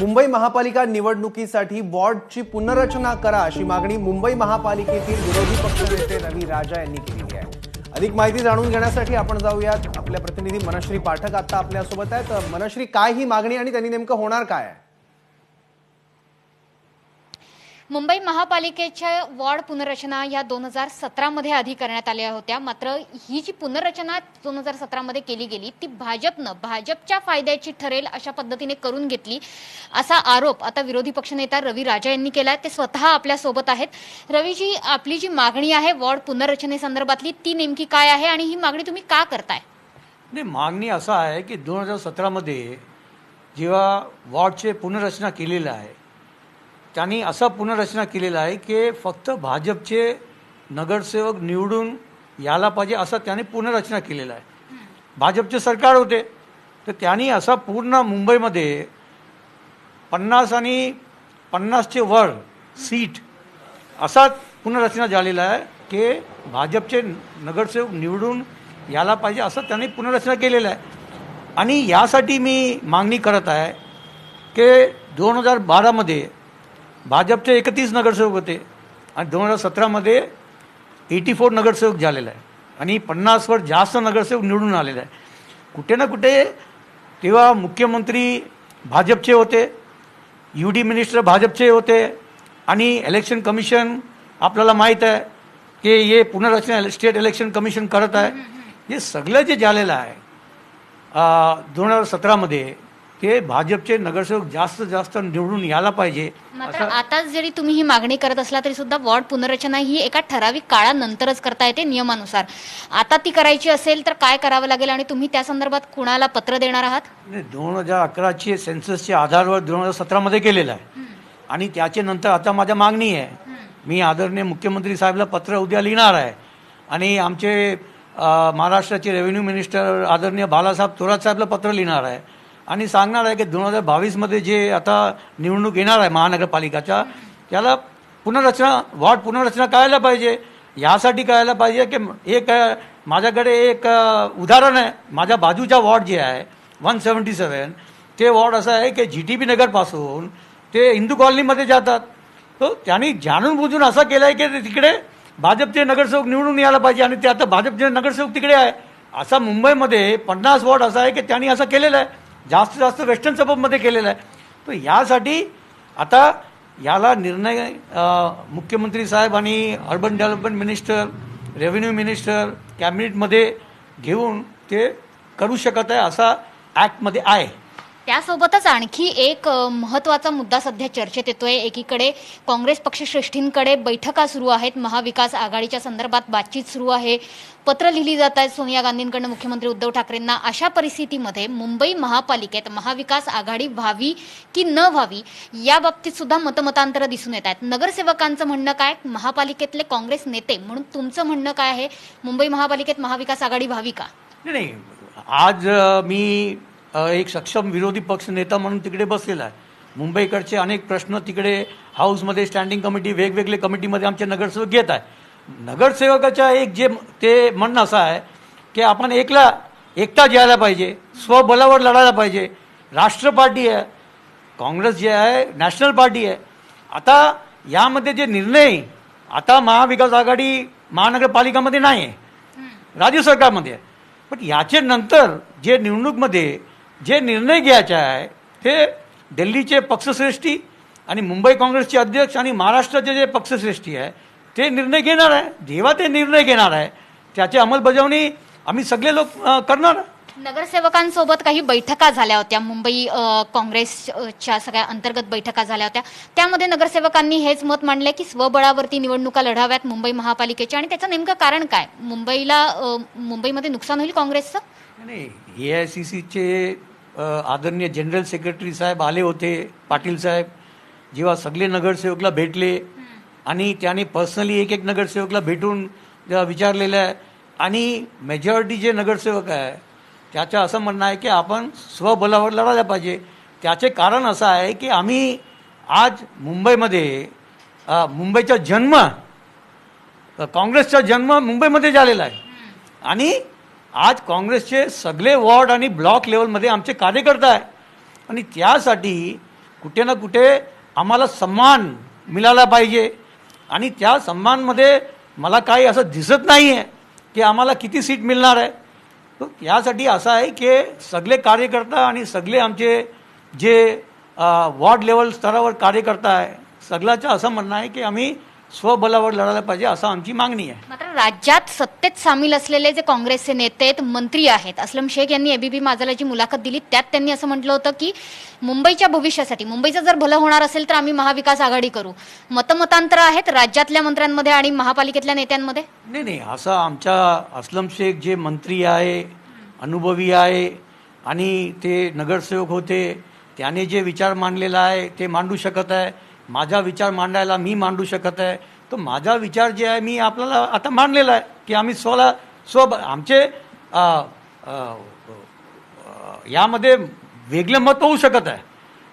मुंबई महापालिका निवडणुकीसाठी वॉर्डची पुनर्रचना करा अशी मागणी मुंबई महापालिकेतील विरोधी पक्षनेते रवी राजा यांनी केली आहे. अधिक माहिती जाणून घेण्यासाठी आपण जाऊयात. आपल्या प्रतिनिधी मनश्री पाठक आता आपल्यासोबत आहेत. मनश्री काय ही मागणी आणि त्यांनी नेमकं होणार काय आहे? मुंबई महापालिकेच्या वॉर्ड पुनर्रचना या दोन हजार सतरामध्ये आधी करण्यात आल्या होत्या. मात्र ही जी पुनर्रचना दोन हजार सतरामध्ये केली गेली ती भाजपनं भाजपच्या फायद्याची ठरेल अशा पद्धतीने करून घेतली असा आरोप आता विरोधी पक्षनेता रवी राजा यांनी केला ते स्वतः आपल्यासोबत आहेत. रवीजी आपली जी मागणी आहे वॉर्ड पुनर्रचनेसंदर्भातली ती नेमकी काय आहे आणि ही मागणी तुम्ही का करताय? नाही मागणी असं आहे की दोन हजार सतरामध्ये जेव्हा वॉर्डचे पुनर्रचना केलेलं आहे त्यांनी असं पुनर्रचना केलेलं आहे की फक्त भाजपचे नगरसेवक निवडून यायला पाहिजे असं त्यांनी पुनर्रचना केलेलं आहे. भाजपचे सरकार होते. तर त्यांनी असा पूर्ण मुंबईमध्ये पन्नास आणि पन्नासचे वर सीट असा पुनर्रचना झालेला आहे की भाजपचे नगरसेवक निवडून यायला पाहिजे असं त्यांनी पुनर्रचना केलेलं आहे. आणि यासाठी मी मागणी करत आहे की दोन हजार बारामध्ये भाजपचे एकतीस नगरसेवक होते. आणि दोन हजार सतरामध्ये एटी फोर नगरसेवक झालेला आहे. आणि पन्नासवर जास्त नगरसेवक निवडून आलेला आहे. कुठे ना कुठे तेव्हा मुख्यमंत्री भाजपचे होते यू डी मिनिस्टर भाजपचे होते आणि इलेक्शन कमिशन आपल्याला माहीत आहे की हे पुनर्रचना स्टेट इलेक्शन कमिशन करत आहे. हे सगळं जे झालेलं आहे दोन हजार सतरामध्ये ते भाजपचे नगरसेवक जास्त जास्त निवडून यायला पाहिजे. मात्र आता जरी तुम्ही ही मागणी करत असला तरी सुद्धा वॉर्ड पुनर्रचना ही एका ठराविक काळानंतरच करता येते नियमानुसार. आता ती करायची असेल तर काय करावं लागेल आणि तुम्ही त्या संदर्भात कुणाला पत्र देणार आहात? दोन हजार अकराचे सेन्ससच्या आधारावर दोन हजार सतरामध्ये केलेलं आहे. आणि त्याचे नंतर आता माझ्या मागणी आहे. मी आदरणीय मुख्यमंत्री साहेबला पत्र उद्या लिहिणार आहे. आणि आमचे महाराष्ट्राचे रेव्हेन्यू मिनिस्टर आदरणीय बालासाहेब थोरात साहेबला पत्र लिहिणार आहे. आणि सांगणार आहे की दोन हजार बावीसमध्ये जे आता निवडणूक येणार आहे महानगरपालिकाच्या त्याला पुनर्रचना वॉर्ड पुनर्रचना करायला पाहिजे. यासाठी करायला पाहिजे की एक माझ्याकडे एक उदाहरण आहे. माझ्या बाजूचा वॉर्ड जे आहे वन सेवन्टी सेवन ते वॉर्ड असं आहे की जी टी बी नगरपासून ते हिंदू कॉलनीमध्ये जातात. तो त्यांनी जाणून बुजून असं केलं आहे की तिकडे भाजपचे नगरसेवक निवडून यायला पाहिजे आणि ते आता भाजपचे नगरसेवक तिकडे आहे. असा मुंबईमध्ये पन्नास वॉर्ड असा आहे की त्यांनी असं केलेलं आहे. जास्तीत जास्त वेस्टर्न सबबमध्ये केलेलं आहे. तर यासाठी आता याला निर्णय मुख्यमंत्री साहेब आणि urban development minister revenue minister कॅबिनेटमध्ये घेऊन ते करू शकत आहे असा ॲक्टमध्ये आहे. त्यासोबतच आणखी एक महत्त्वाचा महत्त्वाचा मुद्दा सध्या चर्चेत येतोय. एकीकडे काँग्रेस पक्षश्रेष्ठींकडे बैठका सुरू आहेत. महाविकास आघाडीच्या संदर्भात बातचीत सुरू आहे. पत्र लिहिली जात आहेत सोनिया गांधींकडनं मुख्यमंत्री उद्धव ठाकरेंना. अशा परिस्थितीमध्ये मुंबई महापालिकेत महाविकास आघाडी व्हावी की न व्हावी या बाबतीत सुद्धा मतमतांतर दिसून येत आहेत. नगरसेवकांचं म्हणणं काय? महापालिकेतले काँग्रेस नेते म्हणून तुमचं म्हणणं काय आहे? मुंबई महापालिकेत महाविकास आघाडी व्हावी का? नाही आज मी एक सक्षम विरोधी पक्ष नेता म्हणून तिकडे बसलेला आहे. मुंबईकडचे अनेक प्रश्न तिकडे हाऊसमध्ये स्टँडिंग कमिटी वेगवेगळे कमिटीमध्ये आमचे नगरसेवक घेत आहे. नगरसेवकाच्या एक जे ते म्हणणं असं आहे की आपण एकला एकटा घ्यायला पाहिजे स्वबलावर लढायला पाहिजे. राष्ट्र पार्टी आहे काँग्रेस जे आहे नॅशनल पार्टी आहे. आता यामध्ये जे निर्णय आता महाविकास आघाडी महानगरपालिकामध्ये नाही आहे राज्य सरकारमध्ये आहे. पण याचे नंतर जे निवडणूकमध्ये जे निर्णय घ्यायचे आहे ते दिल्लीचे पक्षश्रेष्ठी आणि मुंबई काँग्रेसचे अध्यक्ष आणि महाराष्ट्राचे जे पक्षश्रेष्ठी आहे ते निर्णय घेणार आहे जेव्हा ते निर्णय घेणार आहे त्याची अंमलबजावणी आम्ही सगळे लोक करणार आहे. नगरसेवकांसोबत काही बैठका झाल्या होत्या. मुंबई काँग्रेसच्या सगळ्या अंतर्गत बैठका झाल्या होत्या. त्यामध्ये नगरसेवकांनी हेच मत मांडलंय की स्वबळावरती निवडणुका लढाव्यात मुंबई महापालिकेच्या आणि त्याचं नेमकं कारण काय? मुंबईला मुंबईमध्ये नुकसान होईल काँग्रेसचं? नाही ए आय सी सीचे आदरणीय जनरल सेक्रेटरी साहेब आले होते पाटील साहेब जेव्हा सगळे नगरसेवकला भेटले आणि त्याने पर्सनली एक एक नगरसेवकला भेटून विचारलेलं आहे. आणि मेजॉरिटी जे नगरसेवक आहे त्याचं असं म्हणणं आहे की आपण स्वबलावर लढायला पाहिजे. त्याचे कारण असं आहे की आम्ही आज मुंबईमध्ये मुंबईचा जन्म काँग्रेसचा जन्म मुंबईमध्ये झालेला आहे. आणि आज काँग्रेसचे सगळे वॉर्ड आणि ब्लॉक लेवलमध्ये आमचे कार्यकर्ता आहे आणि त्यासाठी कुठे ना कुठे आम्हाला सन्मान मिळाला पाहिजे. आणि त्या सन्मानमध्ये मला काही असं दिसत नाही आहे की आम्हाला किती सीट मिळणार आहे. यासाठी असं आहे की सगळे कार्यकर्ता आणि सगळे आमचे जे वॉर्ड लेवल स्तरावर कार्यकर्ता आहे सगळ्याचं असं म्हणणं आहे की आम्ही स्वबलावर लढायला पाहिजे असं आमची मागणी आहे. मात्र राज्यात सत्तेत सामील असलेले जे काँग्रेसचे नेते आहेत मंत्री आहेत असलम शेख यांनी एबीपी माझाला जी मुलाखत दिली. त्यात त्यांनी असं म्हटलं होतं की मुंबईच्या भविष्यासाठी मुंबईचं जर भलं होणार असेल तर आम्ही महाविकास आघाडी करू. मतमतांतर आहेत राज्यातल्या मंत्र्यांमध्ये आणि महापालिकेतल्या नेत्यांमध्ये? नाही नाही असं आमच्या असलम शेख जे मंत्री आहे अनुभवी आहे आणि ते नगरसेवक होते त्याने जे विचार मांडलेला आहे ते मांडू शकत आहे. माझा विचार मांडायला मी मांडू शकत आहे. तर माझा विचार जे आहे मी आपल्याला आता मांडलेला आहे की आम्ही स्वला स्व आमचे यामध्ये वेगळे मत होऊ शकत आहे.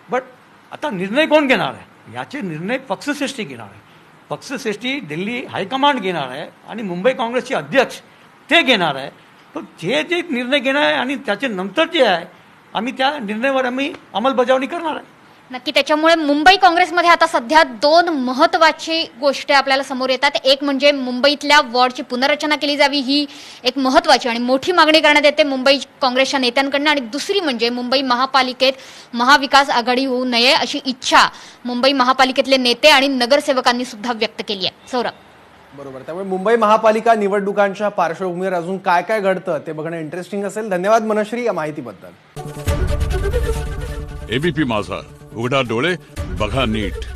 बट आता निर्णय कोण घेणार आहे? याचे निर्णय पक्षश्रेष्ठी घेणार आहे. पक्षश्रेष्ठी दिल्ली हायकमांड घेणार आहे आणि मुंबई काँग्रेसचे अध्यक्ष ते घेणार आहे. तर जे जे निर्णय घेणार आहे आणि त्याचे नंतर जे आहे आम्ही त्या निर्णयावर आम्ही अंमलबजावणी करणार आहे. नक्की त्याच्यामुळे मुंबई काँग्रेसमध्ये आता सध्या दोन महत्वाची गोष्टी आपल्याला समोर येतात. एक म्हणजे मुंबईतल्या वॉर्डची पुनर्रचना केली जावी ही एक महत्वाची आणि मोठी मागणी करण्यात येते मुंबई काँग्रेसच्या नेत्यांकडनं. आणि दुसरी म्हणजे मुंबई महापालिकेत महाविकास आघाडी होऊ नये अशी इच्छा मुंबई महापालिकेतले नेते आणि नगरसेवकांनी सुद्धा व्यक्त केली आहे. सौरभ. बरोबर. त्यामुळे मुंबई महापालिका निवडणुकांच्या पार्श्वभूमीवर अजून काय काय घडतं ते बघणं इंटरेस्टिंग असेल. धन्यवाद मनश्री या माहितीबद्दल. एबीपी माझा. उघडा डोळे बघा नीट.